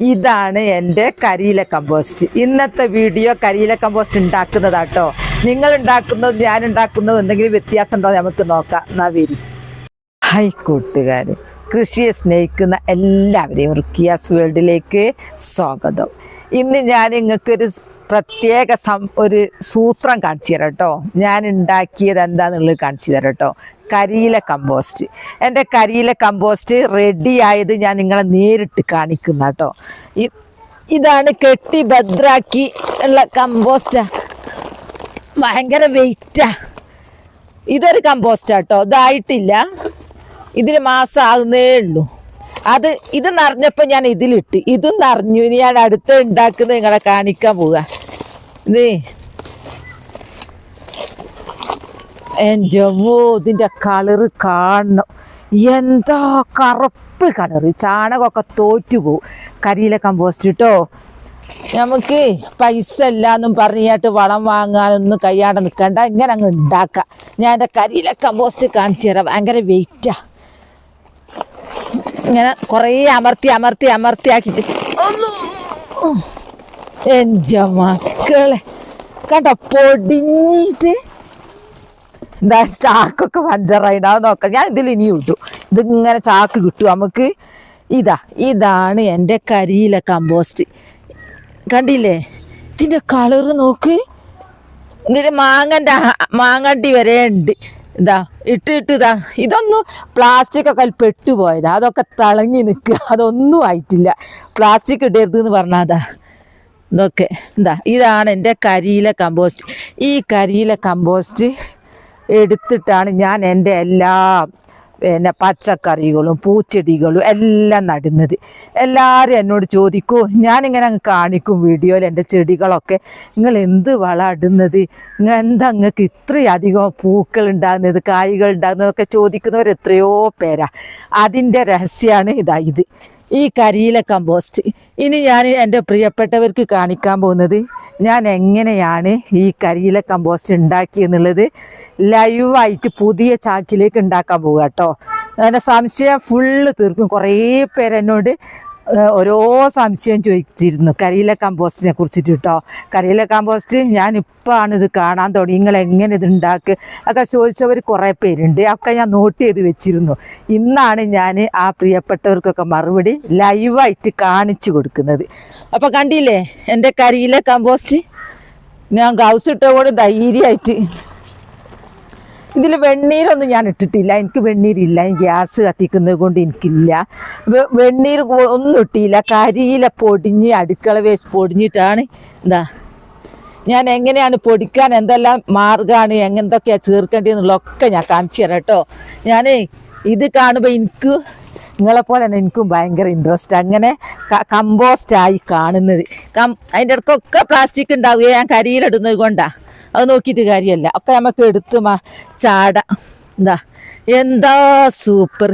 ഇതാണ് എന്റെ കരിയില കമ്പോസ്റ്റ്. ഇന്നത്തെ വീഡിയോ കരിയില കമ്പോസ്റ്റ് ഉണ്ടാക്കുന്നതാട്ടോ. നിങ്ങൾ ഉണ്ടാക്കുന്നത് ഞാൻ ഉണ്ടാക്കുന്നത് എന്തെങ്കിലും വ്യത്യാസം ഉണ്ടോ നമുക്ക് നോക്കാം. എന്നാ വരി. ഹൈ കൂട്ടുകാർ കൃഷിയെ സ്നേഹിക്കുന്ന എല്ലാവരെയും റുക്കിയാസ് വേൾഡിലേക്ക് സ്വാഗതം. ഇന്ന് ഞാൻ നിങ്ങൾക്കൊരു പ്രത്യേക സം ഒരു സൂത്രം കാണിച്ചു തരാം കേട്ടോ. ഞാൻ ഉണ്ടാക്കിയത് എന്താണെന്നുള്ളത് കാണിച്ചു തരാം കേട്ടോ. കരിയില കമ്പോസ്റ്റ്. എന്റെ കരിയില കമ്പോസ്റ്റ് റെഡി ആയത് ഞാൻ നിങ്ങളെ നേരിട്ട് കാണിക്കുന്ന കേട്ടോ ഇതാണ് കെട്ടി ഭദ്രാക്കി ഉള്ള കമ്പോസ്റ്റാ. ഭയങ്കര വെയിറ്റാ ഇതൊരു കമ്പോസ്റ്റാ കേട്ടോ ഇതായിട്ടില്ല. ഇതിന് മാസം ആകുന്നേ ഉള്ളൂ. അത് ഇത് നിറഞ്ഞപ്പോൾ ഞാൻ ഇതിലിട്ട്. ഇതും നിറഞ്ഞു. ഇനി ഞാൻ അടുത്ത് ഉണ്ടാക്കുന്നത് നിങ്ങളെ കാണിക്കാൻ പോവുക ഇത് എന്റെ ഇതിന്റെ കളറ് കാണണം. എന്താ കറുപ്പ് കളറ് ചാണകമൊക്കെ തോറ്റു പോവും. കരിയില കമ്പോസ്റ്റ് കേട്ടോ നമുക്ക് പൈസ ഇല്ലാന്നും പറഞ്ഞിട്ട് വളം വാങ്ങാനൊന്നും കയ്യാണ്ട് നിൽക്കണ്ട ഇങ്ങനെ അങ്ങ് ഉണ്ടാക്കാം. ഞാൻ എന്റെ കരിയിലെ കമ്പോസ്റ്റ് കാണിച്ചു തരാം. ഭയങ്കര വെയിറ്റാ ഇങ്ങനെ കുറേ അമർത്തി അമർത്തി അമർത്തി ആക്കിയിട്ട്. ഒന്ന് എന്റെ മക്കളെ കണ്ട പൊടിഞ്ഞിട്ട് എന്താ ചാക്കൊക്കെ പഞ്ചറായിണ്ടാവും നോക്കാം. ഞാൻ ഇതിൽ ഇനി ഇട്ടു ഇതിങ്ങനെ ചാക്ക് കിട്ടും. നമുക്ക് ഇതാ ഇതാണ് എന്റെ കരിയില കമ്പോസ്റ്റ് കണ്ടില്ലേ? ഇതിന്റെ കളറ് നോക്ക്. ഇതിന്റെ മാങ്ങന്റെ മാങ്ങണ്ടി വരെ ഉണ്ട്. ഇതാ ഇട്ട് ഇട്ട് ഇതാ. ഇതൊന്നും പ്ലാസ്റ്റിക് ഒക്കെ അതിൽ പെട്ടുപോയതാ അതൊക്കെ തിളങ്ങി നിൽക്കുക. അതൊന്നും ആയിട്ടില്ല. പ്ലാസ്റ്റിക് ഇടരുത് എന്ന് പറഞ്ഞാൽ അതാ. ഇതൊക്കെ. എന്താ ഇതാണ് എന്റെ കരിയില കമ്പോസ്റ്റ് ഈ കരിയില കമ്പോസ്റ്റ് എടുത്തിട്ടാണ് ഞാൻ എന്റെ എല്ലാ പിന്നെ പച്ചക്കറികളും പൂച്ചെടികളും എല്ലാം നടുന്നത്. എല്ലാവരും എന്നോട് ചോദിക്കൂ ഞാനിങ്ങനെ അങ്ങ് കാണിക്കും വീഡിയോയിൽ എന്റെ ചെടികളൊക്കെ. നിങ്ങൾ എന്ത് വളം ഇടുന്നത്? നിങ്ങൾ എന്താ നിങ്ങൾക്ക് ഇത്രയധികം പൂക്കൾ ഉണ്ടാകുന്നത് കായ്കൾ ഉണ്ടാകുന്നതൊക്കെ ചോദിക്കുന്നവർ എത്രയോ പേരാ. അതിന്റെ രഹസ്യമാണ് ഇതാ ഇത്. ഈ കരിയില കമ്പോസ്റ്റ് ഇനി ഞാൻ എന്റെ പ്രിയപ്പെട്ടവർക്ക് കാണിക്കാൻ പോകുന്നത് ഞാൻ എങ്ങനെയാണ് ഈ കരിയില കമ്പോസ്റ്റ് ഉണ്ടാക്കിയെന്നുള്ളത് ലൈവായിട്ട് പുതിയ ചാക്കിലേക്ക് ഉണ്ടാക്കാൻ പോവുക കേട്ടോ. അതിന്റെ സംശയം ഫുള്ള് തീർക്കും. കുറേ പേരെന്നോട് ഓരോ സംശയം ചോദിച്ചിരുന്നു. കരിയില കമ്പോസ്റ്റിനെ കുറിച്ചിട്ട് കേട്ടോ കരിയില കമ്പോസ്റ്റ് ഞാൻ ആണ് ഇത് കാണാൻ തുടങ്ങി. നിങ്ങൾ എങ്ങനെ ഇത് ഉണ്ടാക്കുക ഒക്കെ ചോദിച്ചവർ കുറേ പേരുണ്ട്. ഒക്കെ ഞാൻ നോട്ട് ചെയ്ത് വെച്ചിരുന്നു. ഇന്നാണ് ഞാൻ ആ പ്രിയപ്പെട്ടവർക്കൊക്കെ മറുപടി ലൈവായിട്ട് കാണിച്ചു കൊടുക്കുന്നത്. അപ്പോൾ കണ്ടില്ലേ? എന്റെ കരിയില കമ്പോസ്റ്റ്? ഞാൻ ഗൗസ് ഇട്ടതുകൊണ്ട് ധൈര്യമായിട്ട് ഇതിൽ വെണ്ണീരൊന്നും ഞാൻ ഇട്ടിട്ടില്ല. എനിക്ക് വെണ്ണീരില്ല. ഗ്യാസ് കത്തിക്കുന്നത് കൊണ്ട് എനിക്കില്ല. വെണ്ണീർ ഒന്നും ഇട്ടില്ല. കരിയില പൊടിഞ്ഞ് അടുക്കള വേസ്റ്റ് പൊടിഞ്ഞിട്ടാണ്. എന്താ? ഞാൻ എങ്ങനെയാണ് പൊടിക്കാൻ എന്തെല്ലാം മാർഗമാണ് എങ്ങനെന്തൊക്കെയാണ് ചേർക്കേണ്ടതെന്നുള്ളതൊക്കെ ഞാൻ കാണിച്ചു തരാം കേട്ടോ. ഞാൻ ഇത് കാണുമ്പോൾ എനിക്ക് നിങ്ങളെപ്പോലെ തന്നെ എനിക്കും ഭയങ്കര ഇൻട്രസ്റ്റ് അങ്ങനെ കമ്പോസ്റ്റായി കാണുന്നത്. കം അതിന്റെ ഇടയ്ക്കൊക്കെ പ്ലാസ്റ്റിക് ഉണ്ടാവുക ഞാൻ കരിയിലിടുന്നത് കൊണ്ടാണ് അത് നോക്കിയിട്ട് കാര്യമല്ല ഒക്കെ നമുക്ക് എടുത്ത് ചാട. എന്താ? എന്താ സൂപ്പർ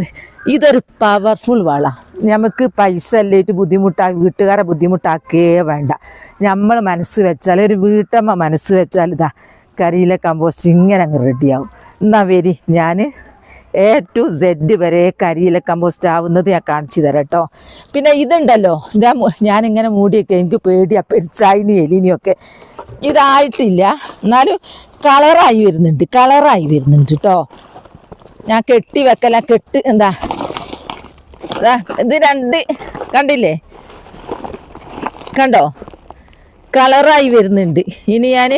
ഇതൊരു പവർഫുൾ വള. നമുക്ക് പൈസ അല്ലേറ്റ് ബുദ്ധിമുട്ടാ വീട്ടുകാരെ ബുദ്ധിമുട്ടാക്കേ വേണ്ട. നമ്മൾ മനസ്സ് വെച്ചാൽ ഒരു വീട്ടമ്മ മനസ്സ് വെച്ചാൽ ഇതാ കരിയിലെ കമ്പോസ്റ്റ് ഇങ്ങനെ അങ്ങ് റെഡിയാവും എന്നാ വരി ഞാൻ എ ടു സെഡ് വരെ കരിയില കമ്പോസ്റ്റ് ആവുന്നത് ഞാൻ കാണിച്ചു തരാം കേട്ടോ. പിന്നെ ഇതുണ്ടല്ലോ ഞാൻ ഞാനിങ്ങനെ മൂടിയൊക്കെ എനിക്ക് പേടിയാ പെരിച്ചായിനി എലിനിയൊക്കെ. ഇതായിട്ടില്ല എന്നാലും കളറായി വരുന്നുണ്ട് കളറായി വരുന്നുണ്ട് കേട്ടോ. ഞാൻ കെട്ടി വെക്കല കെട്ട് എന്താ? ഇത് രണ്ട് കണ്ടില്ലേ? കണ്ടോ? കളറായി വരുന്നുണ്ട്. ഇനി ഞാൻ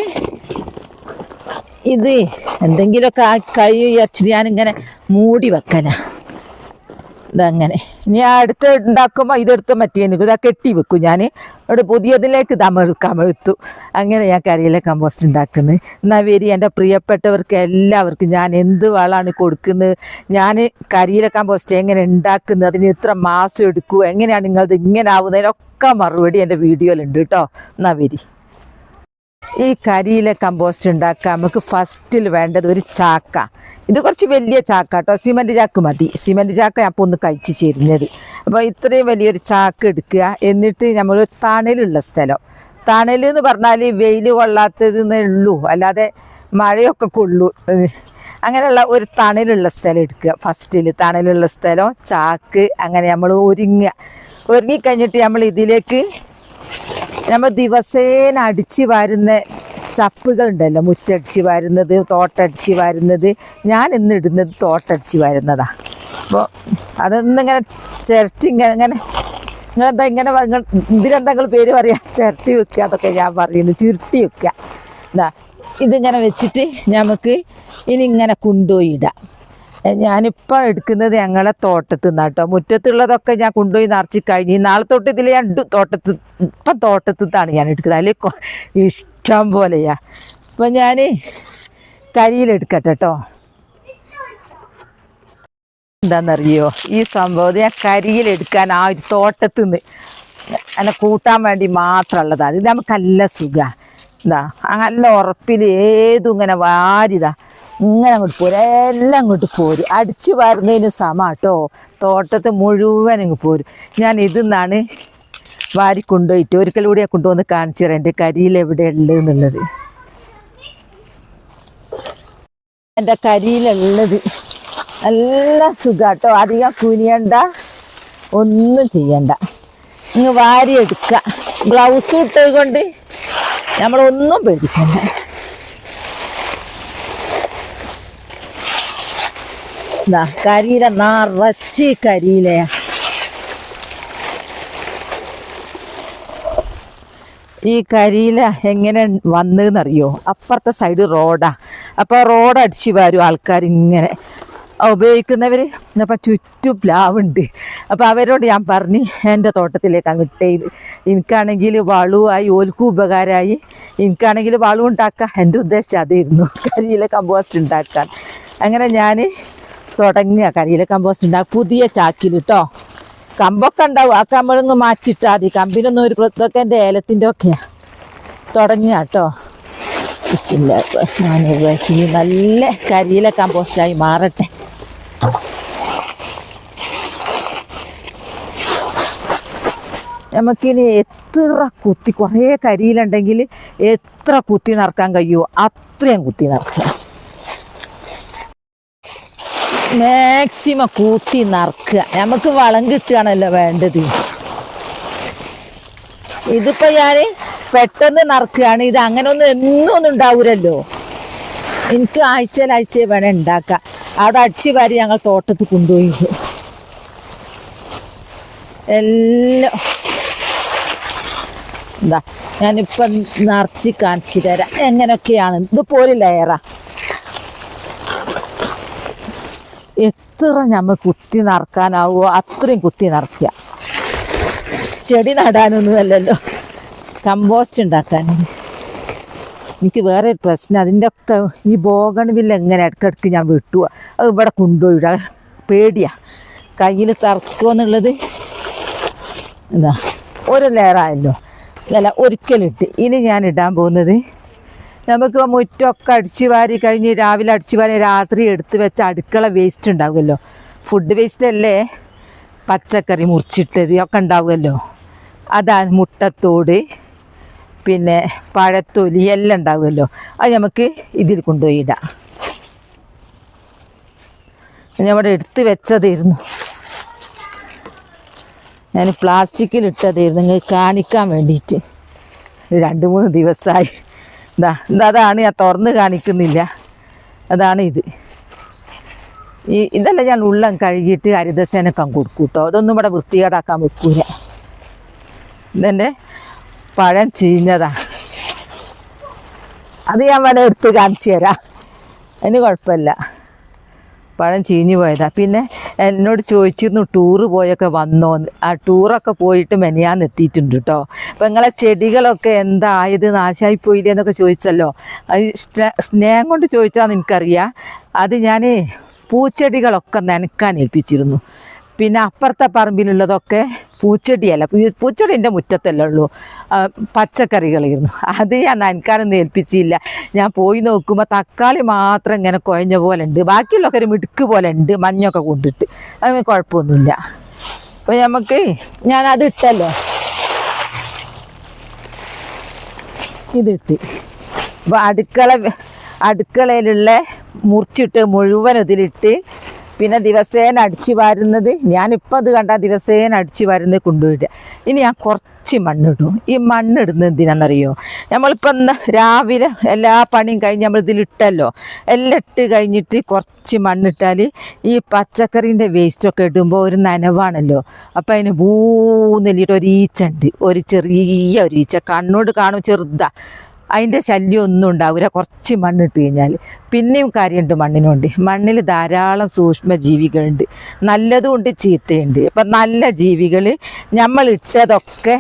ഇത് എന്തെങ്കിലുമൊക്കെ ആ കൈ വിചാരിച്ചിട്ട് ഞാനിങ്ങനെ മൂടി വെക്കല ഇതങ്ങനെ. ഇനി അടുത്ത് ഉണ്ടാക്കുമ്പോൾ ഇതെടുത്ത് മറ്റേ ഇതാ കെട്ടി വെക്കും ഞാൻ അവിടെ പുതിയതിലേക്ക് തമിഴ് അങ്ങനെ ഞാൻ കരിയില കമ്പോസ്റ്റ് ഉണ്ടാക്കുന്നത് എന്നാൽ വരി എന്റെ പ്രിയപ്പെട്ടവർക്ക് എല്ലാവർക്കും ഞാൻ എന്ത് വളമാണ് കൊടുക്കുന്നത്? ഞാൻ കരിയിലെ കമ്പോസ്റ്റ് എങ്ങനെ ഉണ്ടാക്കുന്നത് അതിന് ഇത്ര മാസം എടുക്കൂ? എങ്ങനെയാണ് നിങ്ങളത് ഇങ്ങനെ ആവുന്നതിനൊക്കെ മറുപടി എന്റെ വീഡിയോയിലുണ്ട് കേട്ടോ. എന്നാൽ വരി. ഈ കരിയിലെ കമ്പോസ്റ്റ് ഉണ്ടാക്കാൻ നമുക്ക് ഫസ്റ്റിൽ വേണ്ടത് ഒരു ചാക്ക. ഇത് കുറച്ച് വലിയ ചാക്ക കേട്ടോ. സിമന്റ് ചാക്ക് മതി. സിമന്റ് ചാക്ക അപ്പോൾ ഒന്ന് കഴിച്ച് ചേരുന്നത്. അപ്പോൾ ഇത്രയും വലിയൊരു ചാക്ക് എടുക്കുക. എന്നിട്ട് നമ്മൾ തണലുള്ള സ്ഥലം. തണൽ എന്ന് പറഞ്ഞാൽ വെയിൽ കൊള്ളാത്തതെന്നേ ഉള്ളൂ. അല്ലാതെ മഴയൊക്കെ കൊള്ളൂ. അങ്ങനെയുള്ള ഒരു തണലുള്ള സ്ഥലം എടുക്കുക. ഫസ്റ്റിൽ തണലുള്ള സ്ഥലം ചാക്ക് അങ്ങനെ നമ്മൾ ഒരുങ്ങുക. ഒരുങ്ങി കഴിഞ്ഞിട്ട് നമ്മൾ ഇതിലേക്ക് നമ്മൾ ദിവസേന അടിച്ച് വാരുന്ന ചപ്പുകൾ ഉണ്ടല്ലോ മുറ്റടിച്ച് വാരുന്നത് തോട്ടടിച്ച് വരുന്നത്. ഞാൻ ഇന്ന് ഇടുന്നത് തോട്ടടിച്ച് വാരുന്നതാ. അപ്പോൾ അതൊന്നിങ്ങനെ ചിരട്ടി ഇങ്ങനെ ഇങ്ങനെ നിങ്ങളെന്താ ഇങ്ങനെ ഇതിലെന്താ നിങ്ങൾ പേര് പറയാ? ചിരട്ടി വെക്കുക അതൊക്കെ ഞാൻ പറയുന്നത് ചുരുട്ടി വെക്കുക. എന്താ ഇതിങ്ങനെ വെച്ചിട്ട് നമുക്ക് ഇനി ഇങ്ങനെ കൊണ്ടുപോയി ഇടാം. ഞാനിപ്പോൾ എടുക്കുന്നത് ഞങ്ങളെ തോട്ടത്തിൽ നിന്നാണ് കേട്ടോ മുറ്റത്തുള്ളതൊക്കെ ഞാൻ കൊണ്ടുപോയി നിറച്ച് കഴിഞ്ഞ് നാളെ തൊട്ട് ഇതിൽ ഞാൻ തോട്ടത്തിൽ ഇപ്പം തോട്ടത്തിലാണ് ഞാൻ എടുക്കുന്നത്. അതിൽ ഇഷ്ടം പോലെയാ. അപ്പം ഞാൻ കരിയിലെടുക്കട്ടെ കേട്ടോ എന്താണെന്നറിയോ ഈ സംഭവം ഞാൻ കരിയിലെടുക്കാൻ ആ ഒരു തോട്ടത്തിൽ നിന്ന് എന്നെ കൂട്ടാൻ വേണ്ടി മാത്രമുള്ളതാണ് അത് നമുക്കല്ല സുഖമാണ് ആ നല്ല ഉറപ്പിൽ ഏതും ഇങ്ങനെ വാരിതാ. ഇങ്ങനെ അങ്ങോട്ട് പോരും. എല്ലാം അങ്ങോട്ട് പോരും. അടിച്ചു വരുന്നതിന് സമ കേട്ടോ. തോട്ടത്ത് മുഴുവൻ അങ്ങ് പോരും. ഞാൻ ഇതിന്നാണ് വാരി കൊണ്ടുപോയിട്ട് ഒരിക്കൽ കൂടി കൊണ്ടുവന്ന് കാണിച്ചു തരാം എന്റെ കരിയിൽ എവിടെ ഉള്ളത് എന്നുള്ളത്. എന്റെ കരിയിലുള്ളത് നല്ല സുഖാട്ടോ അധികം കുനിയണ്ട. ഒന്നും ചെയ്യണ്ട. ഇങ്ങ് വാരി എടുക്കുക ഗ്ലൗസ് ഇട്ടത് കൊണ്ട് നമ്മളൊന്നും പേടിക്കണ്ട. ഇതാ കരിയില നിറച്ച് കരിയിലയാ ഈ കരിയില എങ്ങനെ വന്നതെന്നറിയോ അപ്പുറത്തെ സൈഡ് റോഡാ അപ്പോൾ റോഡ് അടിച്ചു വരും ആൾക്കാർ ഇങ്ങനെ ഉപയോഗിക്കുന്നവർ അപ്പം ചുറ്റും പ്ലാവുണ്ട്. അപ്പോൾ അവരോട് ഞാൻ പറഞ്ഞു എന്റെ തോട്ടത്തിലേക്ക് അങ്ങ് ചെയ്ത് എനിക്കാണെങ്കിൽ വളവുമായി ഓൽക്കും ഉപകാരമായി. എനിക്കാണെങ്കിൽ വളവും ഉണ്ടാക്കാം. എന്റെ ഉദ്ദേശം അതായിരുന്നു കരിയിലെ കമ്പോസ്റ്റ് ഉണ്ടാക്കാൻ. അങ്ങനെ ഞാൻ തുടങ്ങിയ കരിയില കമ്പോസ്റ്റ് ഉണ്ടാകും പുതിയ ചാക്കിൽ കേട്ടോ കമ്പൊക്കെ ഉണ്ടാവും. ആ കമ്പഴങ്ങ് മാറ്റിട്ടാൽ മതി. കമ്പിനൊന്നും ഒരു ഇതൊക്കെ എന്റെ ഏലത്തിന്റെ ഒക്കെയാണ് തുടങ്ങിയ കേട്ടോ നല്ല കരിയില കമ്പോസ്റ്റായി മാറട്ടെ. നമുക്കിനി എത്ര കുത്തി കുറേ കരിയിലുണ്ടെങ്കിൽ എത്ര കുത്തി നിറക്കാൻ കഴിയുമോ? അത്രയും കുത്തി നിറക്കുക മാക്സിമം കൂത്തി നറക്കുക. നമുക്ക് വളം കിട്ടുകയാണല്ലോ വേണ്ടത്. ഇതിപ്പോ ഞാൻ പെട്ടെന്ന് നറക്കുകയാണ്. ഇത് അങ്ങനെ ഒന്നും എന്നും ഒന്നും ഉണ്ടാവൂലല്ലോ. എനിക്ക് ആഴ്ചയിൽ ആഴ്ച വേണേ ഉണ്ടാക്കാം. അവിടെ അടിച്ചു വാരി ഞങ്ങൾ തോട്ടത്തിൽ കൊണ്ടുപോയി. എല്ലാം. എന്താ ഞാനിപ്പം നിറച്ച് കാണിച്ചു തരാം. എങ്ങനെയൊക്കെയാണ്. ഇത് പോലില്ല ഏറാ എത്ര നമ്മൾ കുത്തി നിറക്കാനാവോ അത്രയും കുത്തി നടക്കുക ചെടി നടാനൊന്നും അല്ലല്ലോ. കമ്പോസ്റ്റ് ഉണ്ടാക്കാൻ. എനിക്ക് വേറെ ഒരു പ്രശ്നം അതിന്റെ ഒക്കെ ഈ ബോഗൺവില്ല എങ്ങനെ ഇടയ്ക്കിടയ്ക്ക് ഞാൻ വിട്ടുക അത് ഇവിടെ കൊണ്ടുപോയിട പേടിയാ. കയ്യിൽ തറക്കുമെന്നുള്ളത് എന്താ? ഒരു ലെയറായല്ലോ അല്ല ഒരിക്കലിട്ട് ഇനി ഞാൻ ഇടാൻ പോകുന്നത് നമുക്ക് മുറ്റമൊക്കെ അടിച്ചു വാരി കഴിഞ്ഞ് രാവിലെ അടിച്ചു വാരി രാത്രി എടുത്ത് വെച്ച അടുക്കള വേസ്റ്റ് ഉണ്ടാവുമല്ലോ. ഫുഡ് വേസ്റ്റ് അല്ലേ? പച്ചക്കറി മുറിച്ചിട്ടത് ഒക്കെ ഉണ്ടാവുമല്ലോ. അതാ മുട്ടത്തോട് പിന്നെ പഴത്തൊലി എല്ലാം ഉണ്ടാവുമല്ലോ. അത് നമുക്ക് ഇതിൽ കൊണ്ടുപോയി ഇടാം നമ്മുടെ എടുത്ത് വെച്ചതായിരുന്നു. ഞാൻ പ്ലാസ്റ്റിക്കിൽ ഇട്ടതായിരുന്നു. കാണിക്കാൻ വേണ്ടിയിട്ട്. രണ്ട് മൂന്ന് ദിവസമായി. ഇതാ ഇതാണ് ഞാൻ തുറന്ന് കാണിക്കുന്നില്ല. അതാണ് ഇത്. ഈ ഇതല്ല ഞാൻ ഉള്ളം കഴുകിയിട്ട് ഹരിതസേനക്കാൻ കൊടുക്കും കേട്ടോ അതൊന്നും ഇവിടെ വൃത്തികേടാക്കാൻ വെക്കൂല. ഇതെന്റെ പഴം ചീഞ്ഞതാ. അത് ഞാൻ വേണേൽ എടുത്ത് കാണിച്ചു തരാം. അതിന് കുഴപ്പമില്ല. പഴം ചീഞ്ഞു പോയതാണ് പിന്നെ എന്നോട് ചോദിച്ചിരുന്നു ടൂറ് പോയൊക്കെ വന്നോ ആ ടൂറൊക്കെ പോയിട്ട് മെനിയാന്ന് എത്തിയിട്ടുണ്ട് കേട്ടോ അപ്പം നിങ്ങളെ ചെടികളൊക്കെ എന്തായത് നാശമായി പോയില്ലേ എന്നൊക്കെ ചോദിച്ചല്ലോ. അത് സ്നേഹം കൊണ്ട് ചോദിച്ചാന്ന് എനിക്കറിയാം. അത് ഞാൻ പൂച്ചെടികളൊക്കെ നനക്കാൻ ഏൽപ്പിച്ചിരുന്നു. പിന്നെ അപ്പുറത്തെ പറമ്പിലുള്ളതൊക്കെ പൂച്ചെടിയല്ല. പൂച്ചെടി എന്റെ മുറ്റത്തല്ലേ ഉള്ളൂ. പച്ചക്കറികളായിരുന്നു. അത് ഞാൻ നനക്കാനൊന്നും ഏൽപ്പിച്ചില്ല. ഞാൻ പോയി നോക്കുമ്പോൾ തക്കാളി മാത്രം ഇങ്ങനെ കുഴഞ്ഞ പോലെ ഉണ്ട്. ബാക്കിയുള്ളൊക്കെ ഒരു മിടുക്ക് പോലെ ഉണ്ട്. മഞ്ഞൊക്കെ കൊണ്ടിട്ട്. അതിന് കുഴപ്പമൊന്നുമില്ല. അപ്പോൾ നമുക്ക് ഞാൻ അത് ഇട്ടല്ലോ. ഇതിട്ട്. അപ്പോൾ അടുക്കള അടുക്കളയിലുള്ള മുറിച്ചിട്ട് മുഴുവൻ ഇതിലിട്ട് പിന്നെ ദിവസേന അടിച്ചു വരുന്നത് ഞാനിപ്പോൾ അത് കണ്ടാൽ ദിവസേന അടിച്ചു വാരുന്നത് കൊണ്ടുപോയിട്ട് ഇനി ഞാൻ കുറച്ച് മണ്ണിടും. ഈ മണ്ണിടുന്നത് എന്തിനാണെന്നറിയോ നമ്മളിപ്പോൾ ഇന്ന് രാവിലെ എല്ലാ പണിയും കഴിഞ്ഞ് നമ്മൾ ഇതിലിട്ടല്ലോ എല്ലാം ഇട്ട് കഴിഞ്ഞിട്ട് കുറച്ച് മണ്ണിട്ടാൽ ഈ പച്ചക്കറീന്റെ വേസ്റ്റൊക്കെ ഇടുമ്പോൾ ഒരു നനവാണല്ലോ. അപ്പം അതിന് ഭൂന്നെല്ലിട്ട് ഒരു ഈച്ച ഉണ്ട് ഒരു ചെറിയ ഒരു ഈച്ച കണ്ണോട് കാണും ചെറുതാ. അതിന്റെ ശല്യം ഒന്നും ഉണ്ടാവില്ല കുറച്ച് മണ്ണിട്ട് കഴിഞ്ഞാൽ പിന്നെയും കാര്യമുണ്ട് മണ്ണിനുണ്ട്. മണ്ണിൽ ധാരാളം സൂക്ഷ്മ ജീവികളുണ്ട് നല്ലതുകൊണ്ട് ചീത്തയുണ്ട്. അപ്പം നല്ല ജീവികൾ നമ്മൾ ഇട്ടതൊക്കെ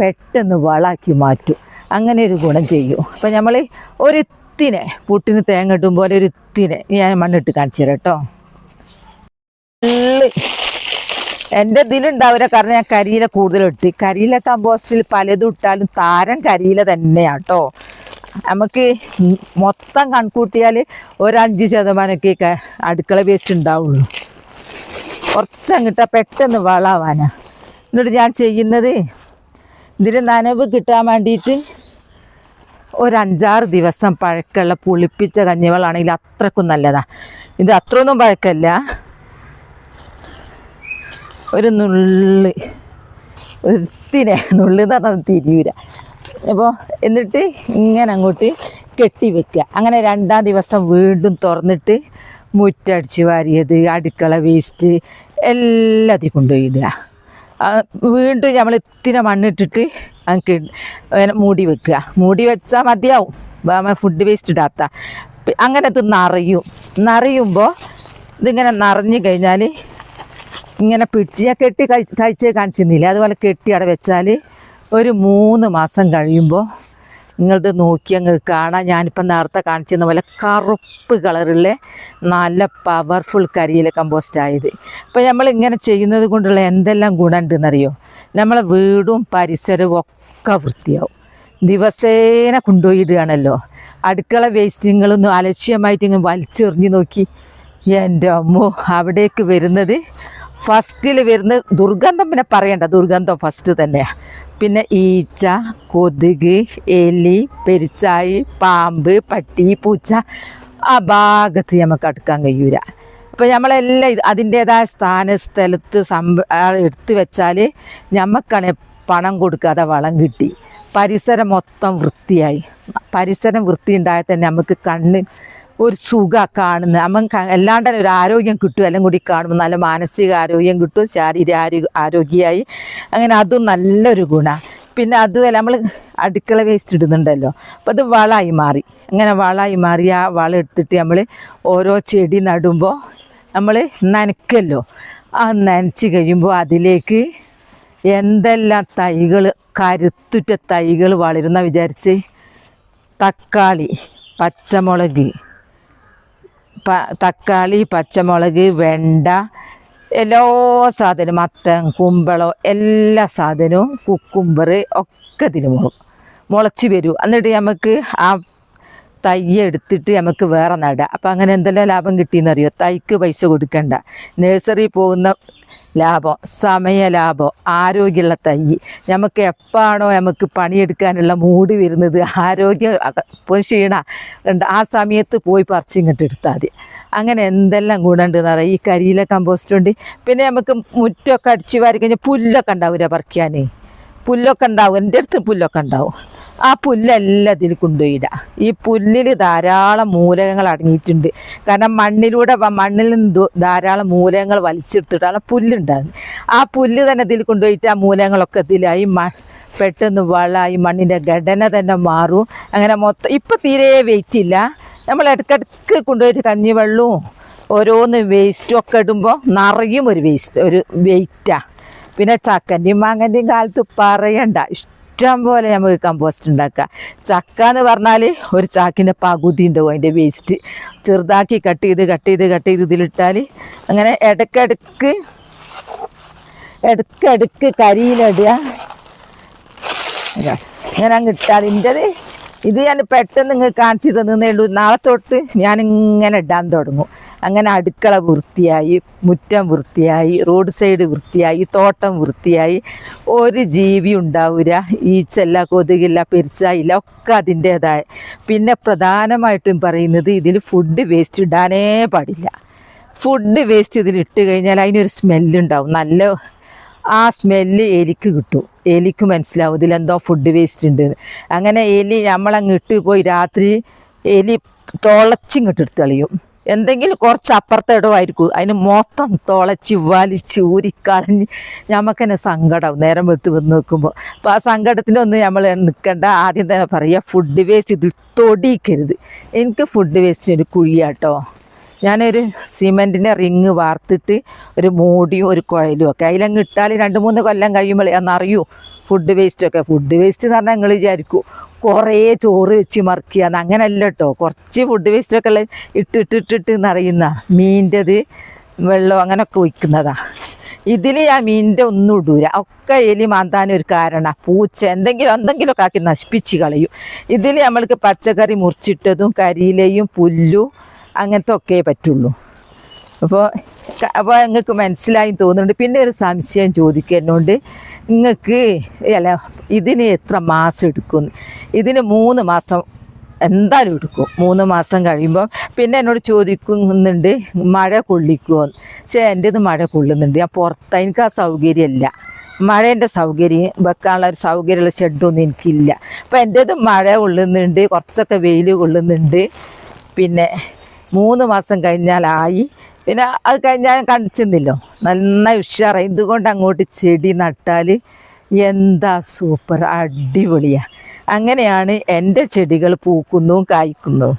പെട്ടെന്ന് വളാക്കി മാറ്റും. അങ്ങനെ ഒരു ഗുണം ചെയ്യും. അപ്പം നമ്മൾ ഒരു ഇത്തിനെ പുട്ടിന് തേങ്ങ ഇട്ടും പോലെ ഒരു ഇത്തിനെ ഞാൻ മണ്ണിട്ട് കാണിച്ചു തരാം കേട്ടോ. എന്റെ ഇതിലുണ്ടാവില്ല. കാരണം ഞാൻ കരിയില കൂടുതൽ ഇട്ട് കരിയില കമ്പോസ്റ്റിൽ പലതും ഇട്ടാലും താരം കരിയില തന്നെയാട്ടോ നമുക്ക് മൊത്തം കൺകൂട്ടിയാൽ ഒരു അഞ്ച് ശതമാനമൊക്കെ അടുക്കള വേസ്റ്റ് ഉണ്ടാവുള്ളൂ. കുറച്ചങ്ങിട്ട പെട്ടെന്ന് വളാവാനാ. എന്നിട്ട് ഞാൻ ചെയ്യുന്നത് ഇതിന് നനവ് കിട്ടാൻ വേണ്ടിയിട്ട് ഒരു അഞ്ചാറ് ദിവസം പഴക്കമുള്ള പുളിപ്പിച്ച കഞ്ഞിവെള്ളമാണെങ്കിൽ അത്രക്കും നല്ലതാണ് ഇത് അത്രയൊന്നും പഴക്കല്ല. ഒരു നുള്ളി. ഒത്തിരി നുള്ളി എന്ന് പറഞ്ഞാൽ തിരിയൂര അപ്പോൾ എന്നിട്ട് ഇങ്ങനെ അങ്ങോട്ട് കെട്ടി വെക്കുക അങ്ങനെ രണ്ടാം ദിവസം വീണ്ടും തുറന്നിട്ട് മുറ്റടിച്ച് വാരിയത് അടുക്കള വേസ്റ്റ് എല്ലാത്തിൽ കൊണ്ടുപോയി ഇടുക ആ, വീണ്ടും നമ്മൾ ഇത്തിരി മണ്ണിട്ടിട്ട് നമുക്ക് അങ്ങനെ മൂടി വെക്കുക. മൂടി വെച്ചാൽ മതിയാവും. ഫുഡ് വേസ്റ്റ് ഇടാത്ത. അങ്ങനെ ഇത് നിറയും. നിറയുമ്പോൾ ഇതിങ്ങനെ നിറഞ്ഞു കഴിഞ്ഞാൽ ഇങ്ങനെ പിടിച്ച് ഞാൻ കെട്ടി കഴിച്ച് കഴിച്ച് കാണിച്ചിരുന്നില്ല. അതുപോലെ കെട്ടി അവിടെ വെച്ചാൽ ഒരു മൂന്ന് മാസം കഴിയുമ്പോൾ നിങ്ങളത് നോക്കി അങ്ങ് കാണാം ഞാനിപ്പോൾ നേരത്തെ കാണിച്ചിരുന്ന പോലെ കറുപ്പ് കളറുള്ള നല്ല പവർഫുൾ കരിയില കമ്പോസ്റ്റ് ആയത്. അപ്പോൾ നമ്മൾ ഇങ്ങനെ ചെയ്യുന്നത് കൊണ്ടുള്ള എന്തെല്ലാം ഗുണമുണ്ടെന്നറിയോ? നമ്മളെ വീടും പരിസരവും ഒക്കെ വൃത്തിയാവും. ദിവസേന കൊണ്ടുപോയിടുകയാണല്ലോ. അടുക്കള വേസ്റ്റുകളൊന്നും അലക്ഷ്യമായിട്ട് ഇങ്ങനെ വലിച്ചെറിഞ്ഞ് നോക്കി. എന്റെ അമ്മോ അവിടേക്ക് വരുന്നത് ഫസ്റ്റിൽ വരുന്ന ദുർഗന്ധം പിന്നെ പറയണ്ട ദുർഗന്ധം ഫസ്റ്റ് തന്നെയാണ് പിന്നെ ഈച്ച കൊതുക് എലി പെരിച്ചായി പാമ്പ് പട്ടി പൂച്ച ആ ഭാഗത്ത് നമുക്ക് അടുക്കാൻ കഴിയൂല. അപ്പോൾ നമ്മളെല്ലാം അതിന്റേതായ സ്ഥാന സ്ഥലത്ത് സംഭ എടുത്ത് വെച്ചാൽ ഞമ്മക്കാണ് പണം കൊടുക്കാതെ വളം കിട്ടി. പരിസരം മൊത്തം വൃത്തിയായി. പരിസരം വൃത്തി ഉണ്ടായാൽ തന്നെ നമുക്ക് കണ്ണ് ഒരു സുഖ കാണുന്നത് അമ്മ അല്ലാണ്ട് തന്നെ ഒരു ആരോഗ്യം കിട്ടും. എല്ലാം കൂടി കാണുമ്പോൾ നല്ല മാനസിക ആരോഗ്യം കിട്ടും. ശാരീരിക ആരോഗ്യ ആരോഗ്യമായി അങ്ങനെ അതും നല്ലൊരു ഗുണമാണ് പിന്നെ അതുമല്ല നമ്മൾ അടുക്കള വേസ്റ്റ് ഇടുന്നുണ്ടല്ലോ. അപ്പോൾ അത് വളമായി മാറി. അങ്ങനെ വളമായി മാറി ആ വളം എടുത്തിട്ട് നമ്മൾ ഓരോ ചെടി നടുമ്പോൾ നമ്മൾ നനക്കല്ലോ ആ നനച്ച് കഴിയുമ്പോൾ അതിലേക്ക് എന്തെല്ലാം തൈകൾ കരുത്തുറ്റ തൈകൾ വളരുന്ന വിചാരിച്ച്? തക്കാളി പച്ചമുളക് തക്കാളി പച്ചമുളക് വെണ്ട എല്ലാ സാധനവും മത്തൻ കുമ്പളം എല്ലാ സാധനവും കുക്കുംബർ ഒക്കെ ഇതിന് മുള. മുളച്ച് വരും. എന്നിട്ട് നമുക്ക് ആ തൈ എടുത്തിട്ട് നമുക്ക് വേറെ നടാം. അപ്പം അങ്ങനെ എന്തെല്ലാം ലാഭം കിട്ടിയെന്നറിയോ തൈക്ക് പൈസ കൊടുക്കണ്ട. നഴ്സറി പോകുന്ന ലാഭം സമയലാഭം ആരോഗ്യമുള്ള തൈ. നമുക്ക് എപ്പോഴാണോ നമുക്ക് പണിയെടുക്കാനുള്ള മൂടി വരുന്നത് ആരോഗ്യം ക്ഷീണ ആ സമയത്ത് പോയി പറിച്ച് ഇങ്ങോട്ട് എടുത്താൽ മതി. അങ്ങനെ എന്തെല്ലാം ഗുണമുണ്ടെന്ന് പറയാം ഈ കരിയില കമ്പോസ്റ്റ് ഉണ്ട്. പിന്നെ നമുക്ക് മുറ്റമൊക്കെ അടിച്ച് വാരി കഴിഞ്ഞാൽ പുല്ലൊക്കെ ഉണ്ടാവില്ല പറിക്കാൻ? പുല്ലൊക്കെ ഉണ്ടാവും. എന്റെ അടുത്ത് പുല്ലൊക്കെ ഉണ്ടാവും. ആ പുല്ലെല്ലാം ഇതിൽ കൊണ്ടുപോയിടുക ഈ പുല്ലിൽ ധാരാളം മൂലകങ്ങൾ അടങ്ങിയിട്ടുണ്ട്. കാരണം മണ്ണിലൂടെ മണ്ണിൽ നിന്ന് ധാരാളം മൂലകങ്ങൾ വലിച്ചെടുത്തിട്ടാണ് പുല്ലുണ്ടാകുന്നത് ആ പുല്ല് തന്നെ ഇതിൽ കൊണ്ടുപോയിട്ട് ആ മൂലകങ്ങളൊക്കെ ഇതിലായി മ പെട്ടെന്ന് വളമായി മണ്ണിന്റെ ഘടന തന്നെ മാറും. അങ്ങനെ മൊത്തം ഇപ്പം തീരെ വെയിറ്റ് ഇല്ല. നമ്മൾ ഇടയ്ക്കിടയ്ക്ക് കൊണ്ടുപോയിട്ട് കഞ്ഞിവെള്ളവും ഓരോന്ന് വേസ്റ്റും ഒക്കെ ഇടുമ്പോൾ നിറയും ഒരു വേസ്റ്റ് ഒരു വെയിറ്റാണ് പിന്നെ ചക്കന്റെയും മാങ്ങന്റെയും കാലത്ത് പറയണ്ട. ഇഷ്ടം പോലെ നമുക്ക് കമ്പോസ്റ്റ് ഉണ്ടാക്കാം. ചക്ക എന്ന് പറഞ്ഞാൽ ഒരു ചാക്കിന്റെ പകുതി ഉണ്ടാവും അതിന്റെ വേസ്റ്റ് ചെറുതാക്കി കട്ട് ചെയ്ത് കട്ട് ചെയ്ത് കട്ട് ചെയ്ത് ഇതിലിട്ടാൽ അങ്ങനെ ഇടയ്ക്കിടയ്ക്ക് ഇടയ്ക്കിടയ്ക്ക് കരിയിലിടുക. അങ്ങനെ അങ്ങ് ഇട്ടാൽ ഇതിന്റെത് ഇത് ഞാൻ പെട്ടെന്ന് ഇങ്ങ് കാണിച്ചു തന്നേ ഉള്ളൂ. നാളെ തൊട്ട് ഞാൻ ഇങ്ങനെ ഇടാൻ തുടങ്ങും. അങ്ങനെ അടുക്കള വൃത്തിയായി മുറ്റം വൃത്തിയായി റോഡ് സൈഡ് വൃത്തിയായി തോട്ടം വൃത്തിയായി. ഒരു ജീവി ഉണ്ടാവില്ല ഈച്ചല്ല കൊതുകില്ല പെരിച്ചായില്ല ഒക്കെ അതിന്റേതായ. പിന്നെ പ്രധാനമായിട്ടും പറയുന്നത് ഇതിൽ ഫുഡ് വേസ്റ്റ് ഇടാനേ പാടില്ല. ഫുഡ് വേസ്റ്റ് ഇതിൽ ഇട്ട് കഴിഞ്ഞാൽ അതിനൊരു സ്മെല്ലുണ്ടാവും നല്ല ആ സ്മെല്ല് എലിക്ക് കിട്ടും. എലിക്ക് മനസ്സിലാവും. ഇതിലെന്തോ ഫുഡ് വേസ്റ്റ് ഉണ്ട്. അങ്ങനെ എലി നമ്മളങ്ങ് ഇട്ട് പോയി രാത്രി എലി തുളച്ചിങ്ങോട്ട് എടുത്ത് കളിയും. എന്തെങ്കിലും കുറച്ച് അപ്പുറത്തെടോ ആയിരിക്കും. അതിന് മൊത്തം തുളച്ച് വലിച്ച് ഊരിക്കളഞ്ഞ് നമുക്ക് തന്നെ സങ്കടമാവും നേരം വെളുത്ത് വന്ന് നോക്കുമ്പോൾ അപ്പോൾ ആ സങ്കടത്തിനൊന്നും നമ്മൾ നിൽക്കണ്ട ആദ്യം തന്നെ പറയുക ഫുഡ് വേസ്റ്റ് ഇതിൽ തൊടിക്കരുത് എനിക്ക് ഫുഡ് വേസ്റ്റിന് ഒരു കുഴിയാട്ടോ. ഞാനൊരു സിമെന്റിന്റെ റിങ് വാർത്തിട്ട് ഒരു മൂടിയും ഒരു കുഴലും ഒക്കെ. അതിലങ്ങ് ഇട്ടാൽ രണ്ട് മൂന്ന് കൊല്ലം കഴിയുമ്പോൾ അന്നറിയൂ ഫുഡ് വേസ്റ്റ് ഒക്കെ. ഫുഡ് വേസ്റ്റ് എന്ന് പറഞ്ഞാൽ നിങ്ങൾ വിചാരിക്കും കുറേ ചോറ് വെച്ച് മറിക്കുക അങ്ങനെയല്ല കേട്ടോ കുറച്ച് ഫുഡ് വേസ്റ്റ് ഒക്കെ ഉള്ള ഇട്ടിട്ടിട്ടിട്ട് എന്നറിയുന്ന മീന്റെത് വെള്ളം അങ്ങനെയൊക്കെ ഒഴിക്കുന്നതാ. ഇതിൽ ആ മീനിന്റെ ഒന്നും ഇടൂല. ഒക്കെ എലി മാന്താനൊരു കാരണം. പൂച്ച എന്തെങ്കിലും എന്തെങ്കിലുമൊക്കെ ആക്കി നശിപ്പിച്ച് കളയും. ഇതിൽ നമ്മൾക്ക് പച്ചക്കറി മുറിച്ചിട്ടതും കരിയിലയും പുല്ലും അങ്ങനത്തെ ഒക്കെ പറ്റുള്ളൂ അപ്പോൾ അപ്പോൾ നിങ്ങൾക്ക് മനസ്സിലായി തോന്നുന്നുണ്ട്. പിന്നെ ഒരു സംശയം ചോദിക്കുക എന്നോണ്ട് നിങ്ങൾക്ക് അല്ല ഇതിന് എത്ര മാസം എടുക്കും? ഇതിന് മൂന്ന് മാസം എന്തായാലും എടുക്കും. മൂന്ന് മാസം കഴിയുമ്പോൾ പിന്നെ എന്നോട് ചോദിക്കുന്നുണ്ട് മഴ കൊള്ളിക്കുമോ പക്ഷേ എന്റേത് മഴ കൊള്ളുന്നുണ്ട്. ഞാൻ പുറത്ത് എനിക്ക് ആ സൗകര്യമില്ല മഴേന്റെ സൗകര്യം വെക്കാനുള്ള ഒരു സൗകര്യമുള്ള ഷെഡൊന്നും എനിക്കില്ല. അപ്പോൾ എന്റേത് മഴ കൊള്ളുന്നുണ്ട് കുറച്ചൊക്കെ വെയിൽ കൊള്ളുന്നുണ്ട്. പിന്നെ മൂന്ന് മാസം കഴിഞ്ഞാലായി. പിന്നെ അത് കഴിഞ്ഞാൽ കണ്ടിച്ചിരുന്നില്ലോ നന്നായി ഉഷാറായി. ഇതുകൊണ്ട് അങ്ങോട്ട് ചെടി നട്ടാൽ എന്താ സൂപ്പർ അടിപൊളിയാണ് അങ്ങനെയാണ് എന്റെ ചെടികൾ പൂക്കുന്നതും കായ്ക്കുന്നു.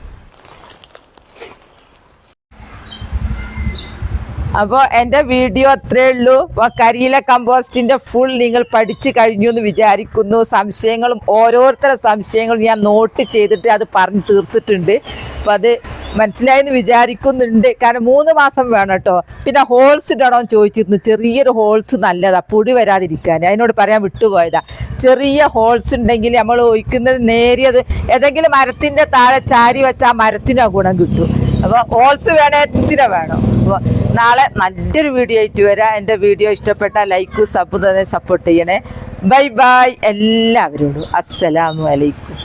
അപ്പോൾ എന്റെ വീഡിയോ അത്രേ ഉള്ളൂ. കരിയില കമ്പോസ്റ്റിന്റെ ഫുൾ നിങ്ങൾ പഠിച്ചു കഴിഞ്ഞു എന്ന് വിചാരിക്കുന്നു. സംശയങ്ങളും ഓരോരുത്തരുടെ സംശയങ്ങളും ഞാൻ നോട്ട് ചെയ്തിട്ട് അത് പറഞ്ഞു തീർത്തിട്ടുണ്ട്. അപ്പോൾ അത് മനസ്സിലായെന്ന് വിചാരിക്കുന്നുണ്ട്. കാരണം മൂന്ന് മാസം വേണം കേട്ടോ. പിന്നെ ഹോൾസ് ഇടണോ ചോദിച്ചിരുന്നു. ചെറിയൊരു ഹോൾസ് നല്ലതാ. പൊടി വരാതിരിക്കാൻ. അതിനോട് പറയാൻ വിട്ടുപോയതാ. ചെറിയ ഹോൾസ് ഉണ്ടെങ്കിൽ നമ്മൾ ഒഴിക്കുന്നത് നേരിയത് ഏതെങ്കിലും മരത്തിന്റെ താഴെ ചാരി വെച്ചാൽ ആ ഗുണം കിട്ടും. അപ്പോൾ ഓൾസ് വേണേ എന്തിനാ വേണം? അപ്പോൾ നാളെ നല്ലൊരു വീഡിയോ ആയിട്ട് വരാം. എന്റെ വീഡിയോ ഇഷ്ടപ്പെട്ട ലൈക്ക് സബ് തന്നെ സപ്പോർട്ട് ചെയ്യണേ. ബൈ ബൈ എല്ലാവരോടും. അസ്സലാമു അലൈക്കും.